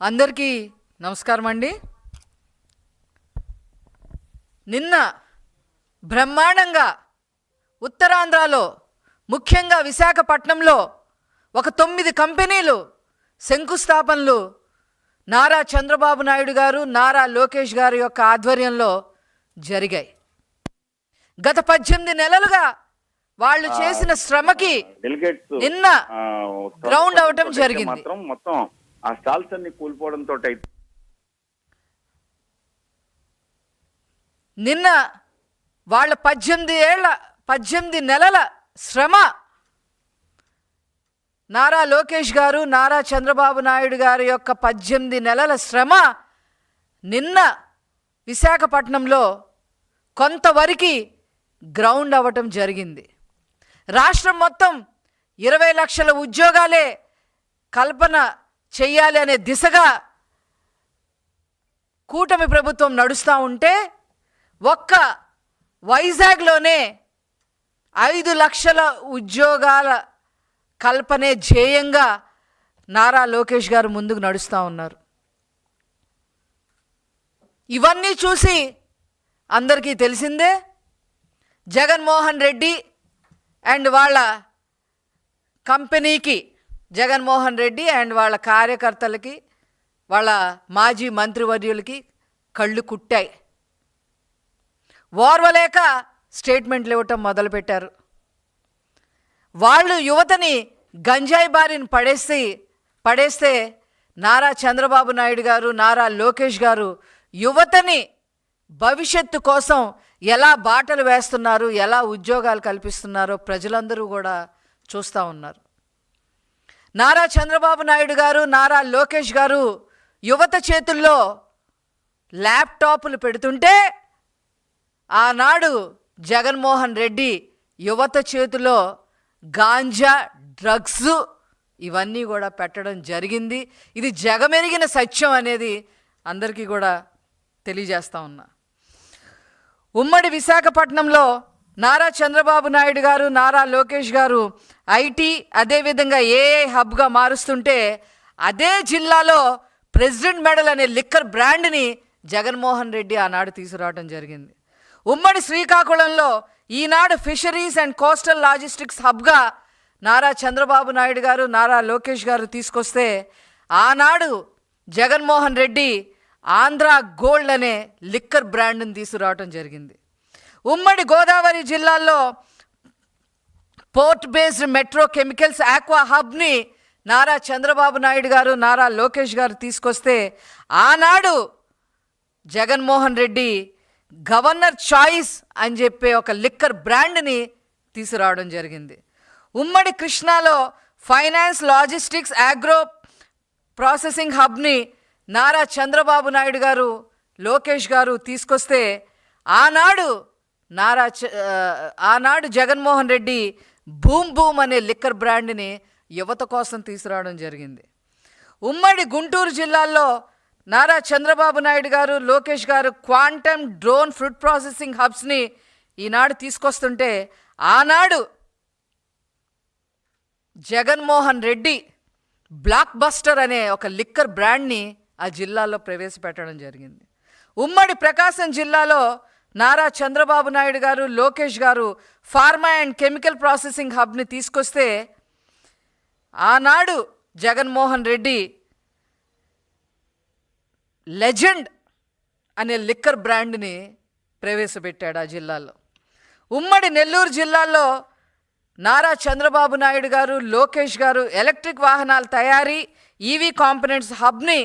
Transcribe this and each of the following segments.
అందరికీ నమస్కారం అండి నిన్న బ్రహ్మాండంగా ఉత్తరాంధ్రలో ముఖ్యంగా విశాఖపట్నంలో ఒక తొమ్మిది కంపెనీలు శంకుస్థాపనలు నారా చంద్రబాబు నాయుడు గారు నారా లోకేష్ గారి యొక్క ఆధ్వర్యంలో జరిగాయి గత పద్దెనిమిది నెలలుగా వాళ్ళు చేసిన శ్రమకి నిన్న గ్రౌండ్ అవటం జరిగింది. మొత్తం ఆ స్టాల్స్ అన్ని కూలిపోవడంతో నిన్న వాళ్ళ పద్దెనిమిది ఏళ్ళ పద్దెనిమిది నెలల శ్రమ. నారా లోకేష్ గారు నారా చంద్రబాబు నాయుడు గారి యొక్క పద్దెనిమిది నెలల శ్రమ నిన్న విశాఖపట్నంలో కొంతవరకు గ్రౌండ్ అవ్వటం జరిగింది. రాష్ట్రం మొత్తం ఇరవై లక్షల ఉద్యోగాలే కల్పన చేయాలి అనే దిశగా కూటమి ప్రభుత్వం నడుస్తూ ఉంటే ఒక్క వైజాగ్లోనే ఐదు లక్షల ఉద్యోగాల కల్పనే ధ్యేయంగా నారా లోకేష్ గారు ముందుకు నడుస్తూ ఉన్నారు. ఇవన్నీ చూసి అందరికీ తెలిసిందే జగన్మోహన్ రెడ్డి అండ్ వాళ్ళ కంపెనీకి జగన్మోహన్ రెడ్డి అండ్ వాళ్ళ కార్యకర్తలకి వాళ్ళ మాజీ మంత్రివర్యులకి కళ్ళు కుట్టాయి. ఓర్వలేక స్టేట్మెంట్లు ఇవ్వటం మొదలుపెట్టారు. వాళ్ళు యువతని గంజాయి బారిని పడేసి పడేస్తే నారా చంద్రబాబు నాయుడు గారు నారా లోకేష్ గారు యువతని భవిష్యత్తు కోసం ఎలా బాటలు వేస్తున్నారు ఎలా ఉద్యోగాలు కల్పిస్తున్నారో ప్రజలందరూ కూడా చూస్తూ ఉన్నారు. నారా చంద్రబాబు నాయుడు గారు నారా లోకేష్ గారు యువత చేతుల్లో ల్యాప్టాప్లు పెడుతుంటే ఆనాడు జగన్మోహన్ రెడ్డి యువత చేతిలో గాంజా డ్రగ్స్ ఇవన్నీ కూడా పెట్టడం జరిగింది. ఇది జగమెరిగిన సత్యం అనేది అందరికీ కూడా తెలియజేస్తా ఉన్నా. ఉమ్మడి విశాఖపట్నంలో నారా చంద్రబాబు నాయుడు గారు నారా లోకేష్ గారు ఐటీ అదేవిధంగా ఏఐ హబ్గా మారుస్తుంటే అదే జిల్లాలో ప్రెసిడెంట్ మెడల్ అనే లిక్కర్ బ్రాండ్ని జగన్మోహన్ రెడ్డి ఆనాడు తీసుకురావడం జరిగింది. ఉమ్మడి శ్రీకాకుళంలో ఈనాడు ఫిషరీస్ అండ్ కోస్టల్ లాజిస్టిక్స్ హబ్గా నారా చంద్రబాబు నాయుడు గారు నారా లోకేష్ గారు తీసుకొస్తే ఆనాడు జగన్మోహన్ రెడ్డి ఆంధ్ర గోల్డ్ అనే లిక్కర్ బ్రాండ్ని తీసుకురావడం జరిగింది. ఉమ్మడి గోదావరి జిల్లాల్లో port based metro chemicals aqua హబ్ని Nara Chandrababu Naidu గారు నారా లోకేష్ గారు తీసుకొస్తే ఆనాడు జగన్మోహన్ రెడ్డి గవర్నర్ చాయిస్ అని చెప్పే ఒక లిక్కర్ బ్రాండ్ని తీసుకురావడం జరిగింది. ఉమ్మడి కృష్ణాలో ఫైనాన్స్ లాజిస్టిక్స్ ఆగ్రో ప్రాసెసింగ్ హబ్ని నారా చంద్రబాబు నాయుడు గారు లోకేష్ గారు తీసుకొస్తే ఆనాడు నారా చ- ఆనాడు జగన్మోహన్ రెడ్డి భూమ్ భూమ్ అనే లిక్కర్ బ్రాండ్ని యువత కోసం తీసుకురావడం జరిగింది. ఉమ్మడి గుంటూరు జిల్లాలో నారా చంద్రబాబు నాయుడు గారు లోకేష్ గారు క్వాంటమ్ డ్రోన్ ఫుడ్ ప్రాసెసింగ్ హబ్స్ని ఈనాడు తీసుకొస్తుంటే ఆనాడు జగన్మోహన్ రెడ్డి బ్లాక్ బస్టర్ అనే ఒక లిక్కర్ బ్రాండ్ని ఆ జిల్లాలో ప్రవేశపెట్టడం జరిగింది. ఉమ్మడి ప్రకాశం జిల్లాలో నారా చంద్రబాబు నాయుడు గారు లోకేష్ గారు ఫార్మా అండ్ కెమికల్ ప్రాసెసింగ్ హబ్ని తీసుకొస్తే ఆనాడు జగన్మోహన్ రెడ్డి లెజెండ్ అనే లిక్కర్ బ్రాండ్ని ప్రవేశపెట్టాడు ఆ జిల్లాలో. ఉమ్మడి నెల్లూరు జిల్లాలో నారా చంద్రబాబు నాయుడు గారు లోకేష్ గారు ఎలక్ట్రిక్ వాహనాల తయారీ ఈవీ కాంపనెంట్స్ హబ్ని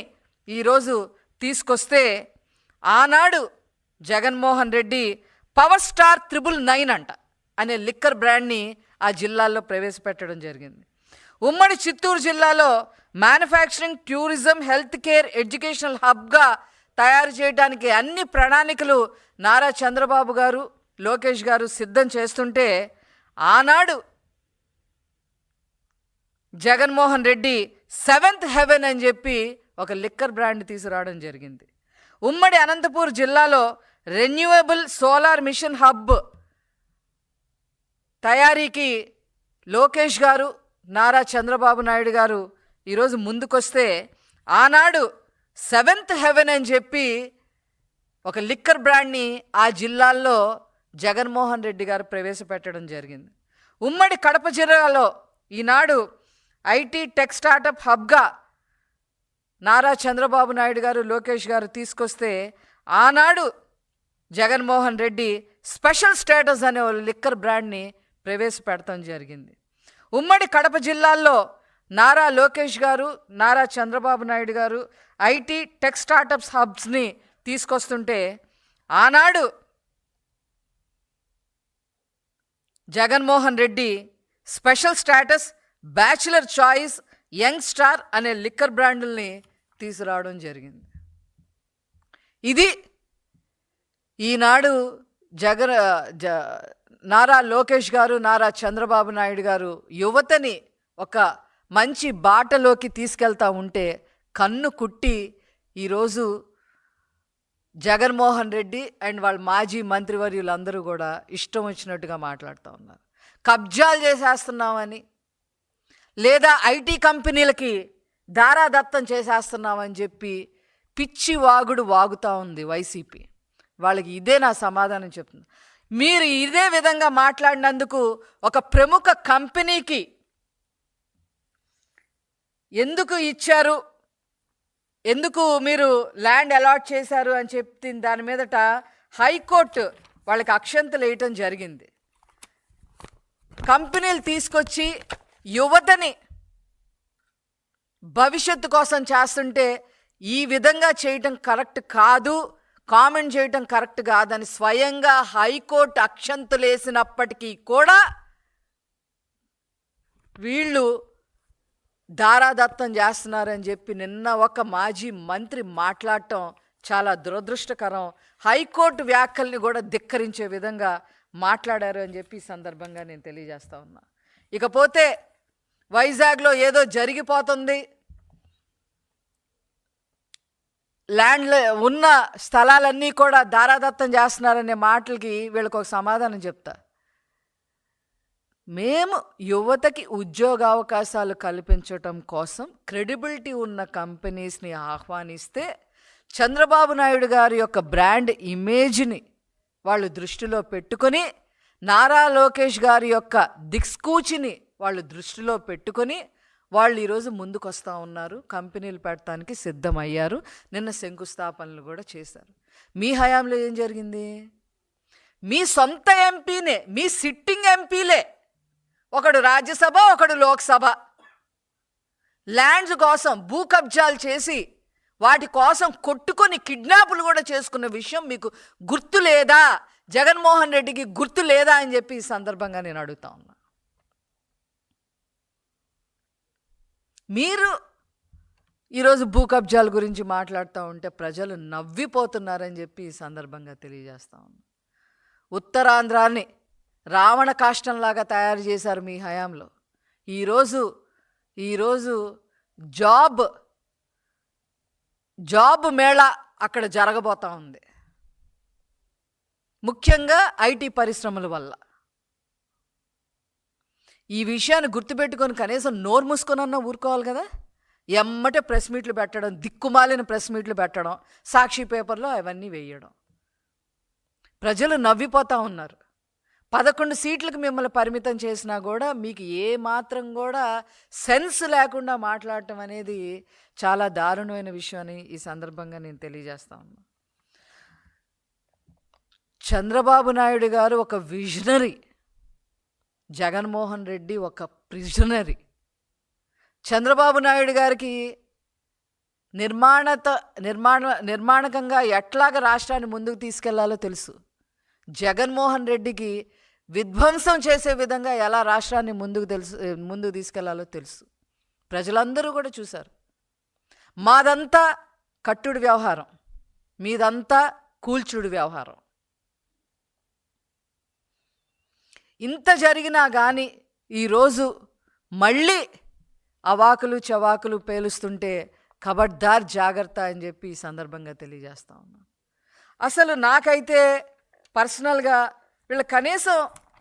ఈరోజు తీసుకొస్తే ఆనాడు Jaganmohan Reddy power star triple nine అంట అనే లిక్కర్ బ్రాండ్ని ఆ జిల్లాల్లో ప్రవేశపెట్టడం జరిగింది. ఉమ్మడి చిత్తూరు జిల్లాలో manufacturing tourism health care educational హబ్గా తయారు చేయడానికి అన్ని ప్రణాళికలు నారా చంద్రబాబు గారు లోకేష్ గారు సిద్ధం చేస్తుంటే ఆనాడు జగన్మోహన్ రెడ్డి సెవెంత్ హెవెన్ అని చెప్పి ఒక లిక్కర్ బ్రాండ్ తీసుకురావడం జరిగింది. ఉమ్మడి అనంతపూర్ జిల్లాలో రెన్యూవబుల్ సోలార్ మిషన్ హబ్ తయారీకి లోకేష్ గారు నారా చంద్రబాబు నాయుడు గారు ఈరోజు ముందుకొస్తే ఆనాడు సెవెంత్ హెవెన్ అని చెప్పి ఒక లిక్కర్ బ్రాండ్ని ఆ జిల్లాల్లో జగన్మోహన్ రెడ్డి గారు ప్రవేశపెట్టడం జరిగింది. ఉమ్మడి కడప జిల్లాలో ఈనాడు ఐటీ టెక్ స్టార్టప్ హబ్గా నారా చంద్రబాబు నాయుడు గారు లోకేష్ గారు తీసుకొస్తే ఆనాడు జగన్మోహన్ రెడ్డి స్పెషల్ స్టేటస్ అనే ఓ లిక్కర్ బ్రాండ్ని ప్రవేశపెడతాం జరిగింది. ఉమ్మడి కడప జిల్లాల్లో నారా లోకేష్ గారు నారా చంద్రబాబు నాయుడు గారు ఐటీ టెక్ స్టార్టప్స్ హబ్స్ని తీసుకొస్తుంటే ఆనాడు Jaganmohan Reddy special status bachelor choice young star అనే లిక్కర్ బ్రాండుల్ని తీసుకురావడం జరిగింది. ఇది ఈనాడు జగన్ జ నారా లోకేష్ గారు నారా చంద్రబాబు నాయుడు గారు యువతని ఒక మంచి బాటలోకి తీసుకెళ్తా ఉంటే కన్ను కుట్టి ఈరోజు జగన్మోహన్ రెడ్డి అండ్ వాళ్ళ మాజీ మంత్రివర్యులందరూ కూడా ఇష్టం వచ్చినట్టుగా మాట్లాడుతూ ఉన్నారు. కబ్జాలు చేసేస్తున్నామని లేదా ఐటీ కంపెనీలకి దారాదత్తం చేసేస్తున్నామని చెప్పి పిచ్చి వాగుడు వాగుతూ ఉంది వైసీపీ. వాళ్ళకి ఇదే నా సమాధానం చెప్తుంది. మీరు ఇదే విధంగా మాట్లాడినందుకు ఒక ప్రముఖ కంపెనీకి ఎందుకు ఇచ్చారు? ఎందుకు మీరు ల్యాండ్ అలాట్ చేశారు అని చెప్తుంది దాని మీదట హైకోర్టు వాళ్ళకి అక్షంతలు వేయటం జరిగింది. కంపెనీలు తీసుకొచ్చి యువతని భవిష్యత్తు కోసం చేస్తుంటే ఈ విధంగా చేయటం కరెక్ట్ కాదు. కామెంట్ చేయటం కరెక్ట్ కాదని స్వయంగా హైకోర్టు అక్షంతులేసినప్పటికీ కూడా వీళ్ళు దారాదత్తం చేస్తున్నారని చెప్పి నిన్న ఒక మాజీ మంత్రి మాట్లాడటం చాలా దురదృష్టకరం. హైకోర్టు వ్యాఖ్యల్ని కూడా ధిక్కరించే విధంగా మాట్లాడారు అని చెప్పి ఈ సందర్భంగా నేను తెలియజేస్తా ఉన్నా. ఇకపోతే వైజాగ్లో ఏదో జరిగిపోతుంది. ల్యాండ్ ఉన్న స్థలాలన్నీ కూడా దారాదత్తం చేస్తున్నారనే మాటలకి వీళ్ళకి ఒక సమాధానం చెప్తా. మేము యువతకి ఉద్యోగ అవకాశాలు కల్పించటం కోసం క్రెడిబిలిటీ ఉన్న కంపెనీస్ని ఆహ్వానిస్తే చంద్రబాబు నాయుడు గారి యొక్క బ్రాండ్ ఇమేజ్ని వాళ్ళు దృష్టిలో పెట్టుకొని నారా లోకేష్ గారి యొక్క దిక్స్కూచిని వాళ్ళు దృష్టిలో పెట్టుకొని వాళ్ళు ఈరోజు ముందుకొస్తూ ఉన్నారు. కంపెనీలు పెట్టడానికి సిద్ధమయ్యారు. నిన్న శంకుస్థాపనలు కూడా చేశారు. మీ హయాంలో ఏం జరిగింది? మీ సొంత ఎంపీనే మీ సిట్టింగ్ ఎంపీలే. ఒకడు రాజ్యసభ ఒకడు లోక్సభ. ల్యాండ్స్ కోసం భూ కబ్జాలు చేసి వాటి కోసం కొట్టుకొని కిడ్నాపులు కూడా చేసుకున్న విషయం మీకు గుర్తు లేదా? జగన్మోహన్ రెడ్డికి గుర్తు లేదా అని చెప్పి ఈ సందర్భంగా నేను అడుగుతా ఉన్నా మీరు ఈరోజు భూ కబ్జాల గురించి మాట్లాడుతూ ఉంటే ప్రజలు నవ్విపోతున్నారని చెప్పి ఈ సందర్భంగా తెలియజేస్తా ఉన్నాను ఉత్తరాంధ్రాన్ని రావణ కాష్టంలాగా తయారు చేశారు మీ హయాంలో. ఈరోజు ఈరోజు జాబ్ జాబ్ మేళా అక్కడ జరగబోతా ఉంది. ముఖ్యంగా ఐటీ పరిశ్రమల వల్ల. ఈ విషయాన్ని గుర్తుపెట్టుకొని కనీసం నోరు మూసుకొనన్నా ఊరుకోవాలి కదా? ఎమ్మటే ప్రెస్ మీట్లు పెట్టడం దిక్కుమాలిన ప్రెస్ మీట్లు పెట్టడం సాక్షి పేపర్లో అవన్నీ వేయడం. ప్రజలు నవ్విపోతూ ఉన్నారు. పదకొండు సీట్లకు మిమ్మల్ని పరిమితం చేసినా కూడా మీకు ఏ మాత్రం కూడా సెన్స్ లేకుండా మాట్లాడటం అనేది చాలా దారుణమైన విషయం అని ఈ సందర్భంగా నేను తెలియజేస్తా ఉన్నా. చంద్రబాబు నాయుడు గారు ఒక విజనరీ. జగన్మోహన్ రెడ్డి ఒక ప్రిజనరీ చంద్రబాబు నాయుడు గారికి నిర్మాణత నిర్మాణ నిర్మాణకంగా ఎట్లాగ రాష్ట్రాన్ని ముందుకు తీసుకెళ్ళాలో తెలుసు. జగన్మోహన్ రెడ్డికి విధ్వంసం చేసే విధంగా ఎలా రాష్ట్రాన్ని ముందుకు తెలుసు ముందుకు తీసుకెళ్ళాలో తెలుసు. ప్రజలందరూ కూడా చూశారు. మాదంతా కట్టుడు వ్యవహారం. మీదంతా కూల్చుడు వ్యవహారం. ఇంత జరిగినా కానీ ఈరోజు మళ్ళీ అవాకులు చవాకులు పేలుస్తుంటే ఖబర్దార్ జాగ్రత్త అని చెప్పి ఈ సందర్భంగా తెలియజేస్తా ఉన్నాను. అసలు నాకైతే పర్సనల్గా వీళ్ళ కనీసం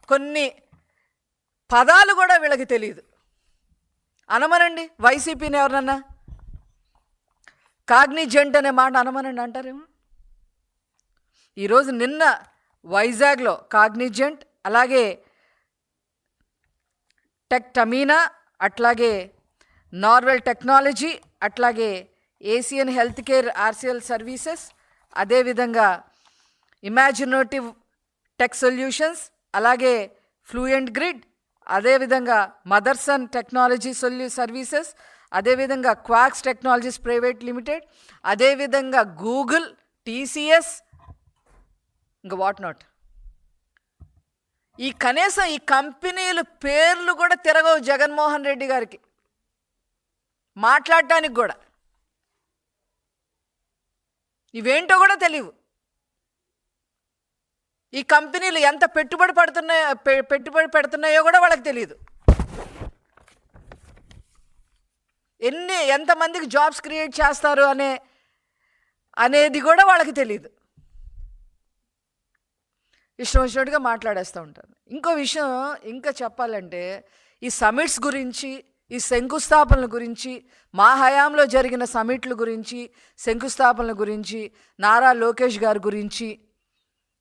కొన్ని పదాలు కూడా వీళ్ళకి తెలియదు అనమనండి వైసీపీని ఎవరన్నా కాగ్నిజెంట్ అనే మాట అనమనండి అంటారేమో? ఈరోజు నిన్న వైజాగ్లో కాగ్నిజెంట్ అలాగే టెక్ టమీనా అట్లాగే నార్వెల్ టెక్నాలజీ అట్లాగే Asian health care RCL services అదేవిధంగా ఇమాజినేటివ్ టెక్ సొల్యూషన్స్ అలాగే ఫ్లూయెంట్ గ్రిడ్ అదేవిధంగా మదర్సన్ టెక్నాలజీ సొల్యూ సర్వీసెస్ అదేవిధంగా క్వాక్స్ టెక్నాలజీస్ ప్రైవేట్ లిమిటెడ్ అదేవిధంగా గూగుల్ టీసీఎస్ ఇంకా వాట్ నాట్. ఈ కనీసం ఈ కంపెనీలు పేర్లు కూడా తిరగవు జగన్మోహన్ రెడ్డి గారికి. మాట్లాడటానికి కూడా. ఇవేంటో కూడా తెలియవు. ఈ కంపెనీలు ఎంత పెట్టుబడి పడుతున్నాయో పె- పెట్టుబడి పెడుతున్నాయో కూడా వాళ్ళకి తెలియదు ఎన్ని ఎంతమందికి జాబ్స్ క్రియేట్ చేస్తారు అనే అనేది కూడా వాళ్ళకి తెలియదు ఇష్టం వచ్చినట్టుగా మాట్లాడేస్తూ ఉంటారు. ఇంకో విషయం ఇంకా చెప్పాలంటే ఈ సమిట్స్ గురించి ఈ శంకుస్థాపనల గురించి మా హయాంలో జరిగిన సమిట్ల గురించి శంకుస్థాపనల గురించి నారా లోకేష్ గారి గురించి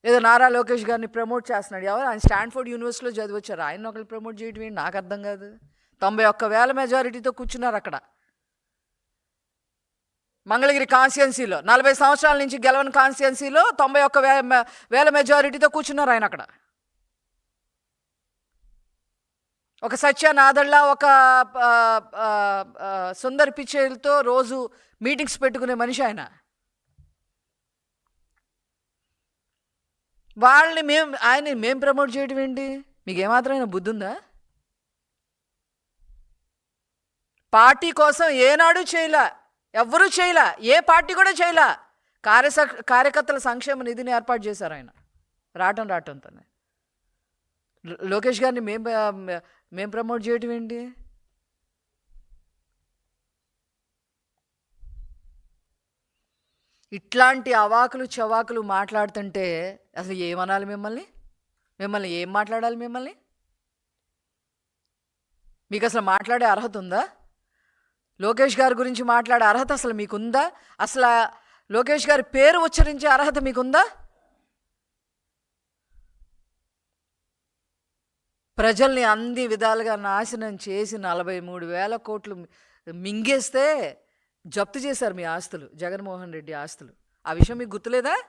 ఏదో నారా లోకేష్ గారిని ప్రమోట్ చేస్తున్నాడు. ఎవరు? ఆయన స్టాన్ఫోర్డ్ యూనివర్సిటీలో చదివచ్చారు. ఆయన ఒకరు ప్రమోట్ చేయడం ఏంటి? నాకు అర్థం కాదు. తొంభై ఒక్క వేల మెజారిటీతో కూర్చున్నారు అక్కడ. మంగళగిరి కాన్స్టిట్యున్సీలో నలభై సంవత్సరాల నుంచి గెలవని కాన్స్టిట్యున్సీలో తొంభై ఒక్క వేల మెజారిటీతో కూర్చున్నారు ఆయన అక్కడ. ఒక సత్యానాథళ్ళ ఒక సుందర్ పిచ్చేలతో రోజు మీటింగ్స్ పెట్టుకునే మనిషి ఆయన. వాళ్ళని మేము ఆయన్ని మేము ప్రమోట్ చేయడం ఏంటి? మీకు ఏమాత్రమైన బుద్ధి ఉందా పార్టీ కోసం ఏనాడు చేయలే. ఎవ్వరూ చేయలే ఏ పార్టీ కూడా చేయలే. కార్యస కార్యకర్తల సంక్షేమ నిధిని ఏర్పాటు చేశారు ఆయన. రావటం రావటంతోనే లోకేష్ గారిని మేం మేం ప్రమోట్ చేయటం ఏంటి? ఇట్లాంటి అవాకులు చవాకులు మాట్లాడుతుంటే అసలు ఏమనాలి మిమ్మల్ని? మిమ్మల్ని ఏం మాట్లాడాలి మిమ్మల్ని? మీకు అసలు మాట్లాడే అర్హత ఉందా? లోకేష్ గారి గురించి మాట్లాడే అర్హత అసలు మీకుందా? అసలు లోకేష్ గారి పేరు ఉచ్చరించే అర్హత మీకుందా? ప్రజల్ని అన్ని విధాలుగా నాశనం చేసి నలభై మూడు వేల కోట్లు మింగేస్తే జప్తు చేశారు మీ ఆస్తులు జగన్మోహన్ రెడ్డి ఆస్తులు. ఆ విషయం మీకు గుర్తులేదా?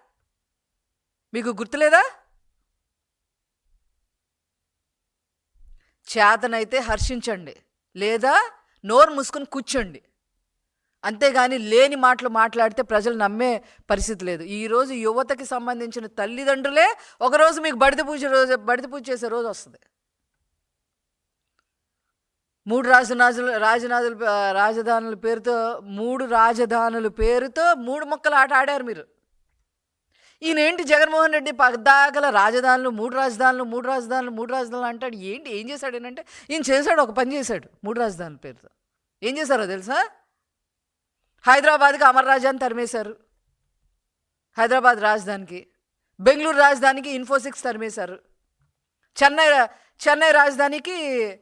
మీకు గుర్తులేదా? చేతనైతే హర్షించండి. లేదా నోరు మూసుకొని కూర్చోండి. అంతేగాని లేని మాటలు మాట్లాడితే ప్రజలు నమ్మే పరిస్థితి లేదు. ఈరోజు యువతకి సంబంధించిన తల్లిదండ్రులే ఒకరోజు మీకు బడిత పూజ రోజు బడిత పూజ చేసే రోజు వస్తుంది. మూడు రాజనాజులు రాజనాథులు రాజధానుల పేరుతో మూడు రాజధానుల పేరుతో మూడు మొక్కలు ఆట ఆడారు మీరు. ఈయనేంటి జగన్మోహన్ రెడ్డి పద్దాకల రాజధానులు మూడు రాజధానులు మూడు రాజధానులు మూడు రాజధానులు అంటాడు? ఏంటి? ఏం చేశాడు ఏంటంటే ఈయన చేశాడు ఒక పని చేశాడు మూడు రాజధానుల పేరుతో. ఏం చేశారో తెలుసా? హైదరాబాద్కి అమర్ రాజాని తరిమేశారు. హైదరాబాద్ రాజధానికి. బెంగళూరు రాజధానికి ఇన్ఫోసిక్స్ తరిమేశారు. చెన్నై చెన్నై రాజధానికి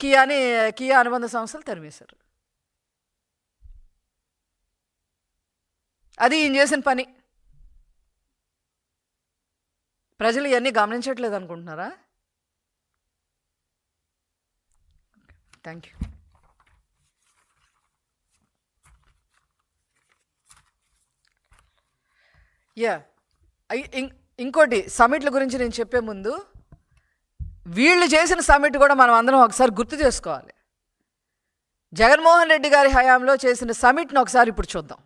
కియాని కియా అనుబంధ సంస్థలు తరిమేశారు. అది ఈయన చేసిన పని. ప్రజలు ఇవన్నీ గమనించట్లేదు అనుకుంటున్నారా? Thank you. యా ఇంకోటి సమిట్ల గురించి నేను చెప్పే ముందు వీళ్ళు చేసిన సమిట్ కూడా మనం అందరం ఒకసారి గుర్తు చేసుకోవాలి. జగన్మోహన్ రెడ్డి గారి హయాంలో చేసిన సమిట్ని ఒకసారి ఇప్పుడు చూద్దాం.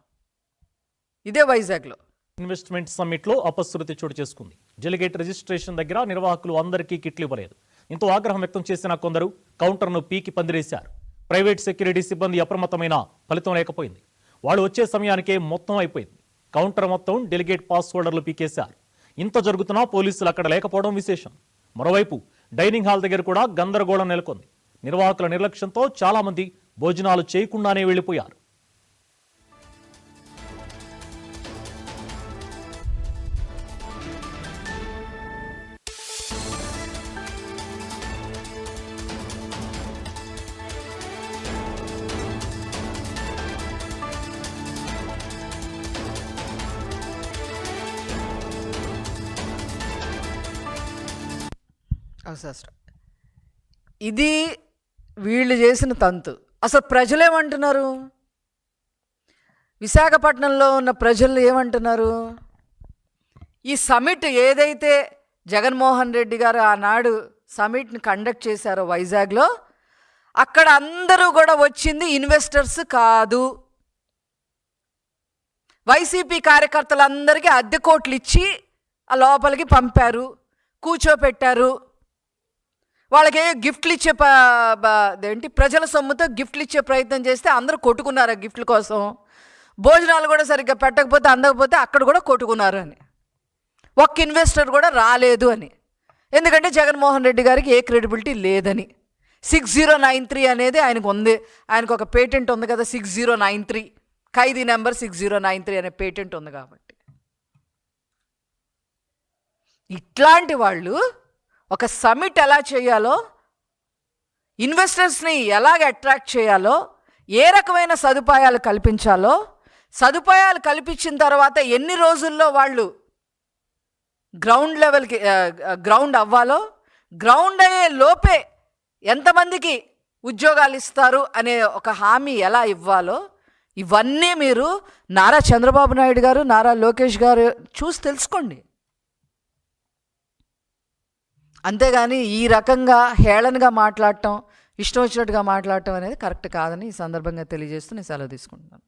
ఇదే వైజాగ్లో. ఇన్వెస్ట్మెంట్ సమ్మిట్లో అపశృతి చోటు చేసుకుంది. డెలిగేట్ రిజిస్ట్రేషన్ దగ్గర నిర్వాహకులు అందరికీ కిట్లు ఇవ్వలేదు. ఇంతో ఆగ్రహం వ్యక్తం చేసిన కొందరు కౌంటర్ను పీకి పందిరేశారు. ప్రైవేట్ సెక్యూరిటీ సిబ్బంది అప్రమత్తమైన ఫలితం లేకపోయింది. వాళ్ళు వచ్చే సమయానికే మొత్తం అయిపోయింది. కౌంటర్ మొత్తం డెలిగేట్ పాస్ హోల్డర్లు పీకేశారు. ఇంత జరుగుతున్నా పోలీసులు అక్కడ లేకపోవడం విశేషం. మరోవైపు డైనింగ్ హాల్ దగ్గర కూడా గందరగోళం నెలకొంది. నిర్వాహకుల నిర్లక్ష్యంతో చాలామంది భోజనాలు చేయకుండానే వెళ్ళిపోయారు. శాస్త్రం ఇది వీళ్ళు చేసిన తంతు. అసలు ప్రజలు ఏమంటున్నారు విశాఖపట్నంలో ఉన్న ప్రజలు ఏమంటున్నారు? ఈ సమిట్ ఏదైతే జగన్మోహన్ రెడ్డి గారు ఆనాడు సమిట్ని కండక్ట్ చేశారో వైజాగ్లో అక్కడ అందరూ కూడా వచ్చింది ఇన్వెస్టర్స్ కాదు. వైసీపీ కార్యకర్తలందరికీ అద్దె కోట్లు ఇచ్చి ఆ లోపలికి పంపారు కూర్చోపెట్టారు. వాళ్ళకి గిఫ్ట్లు ఇచ్చే అదేంటి? ప్రజల సొమ్ముతో గిఫ్ట్లు ఇచ్చే ప్రయత్నం చేస్తే అందరూ కొట్టుకున్నారు ఆ గిఫ్ట్ల కోసం. భోజనాలు కూడా సరిగ్గా పెట్టకపోతే అందకపోతే అక్కడ కూడా కొట్టుకున్నారు అని. ఒక్క ఇన్వెస్టర్ కూడా రాలేదు అని. ఎందుకంటే జగన్మోహన్ రెడ్డి గారికి ఏ క్రెడిబిలిటీ లేదని. సిక్స్ జీరో నైన్ త్రీ అనేది ఆయనకు ఉంది. ఆయనకు ఒక పేటెంట్ ఉంది కదా సిక్స్ జీరో నైన్ త్రీ ఖైదీ number six zero nine three అనే పేటెంట్ ఉంది కాబట్టి. ఇట్లాంటి వాళ్ళు ఒక సమిట్ ఎలా చేయాలో ఇన్వెస్టర్స్ని ఎలాగ అట్రాక్ట్ చేయాలో ఏ రకమైన సదుపాయాలు కల్పించాలో సదుపాయాలు కల్పించిన తర్వాత ఎన్ని రోజుల్లో వాళ్ళు గ్రౌండ్ లెవెల్కి గ్రౌండ్ అవ్వాలో గ్రౌండ్ అయ్యే లోపే ఎంతమందికి ఉద్యోగాలు ఇస్తారు అనే ఒక హామీ ఎలా ఇవ్వాలో ఇవన్నీ మీరు నారా చంద్రబాబు నాయుడు గారు నారా లోకేష్ గారు చూసి తెలుసుకోండి. అంతేగాని ఈ రకంగా హేళనగా మాట్లాడటం ఇష్టం వచ్చినట్టుగా మాట్లాడటం అనేది కరెక్ట్ కాదని ఈ సందర్భంగా తెలియజేస్తూ నేను సెలవు తీసుకుంటున్నాను.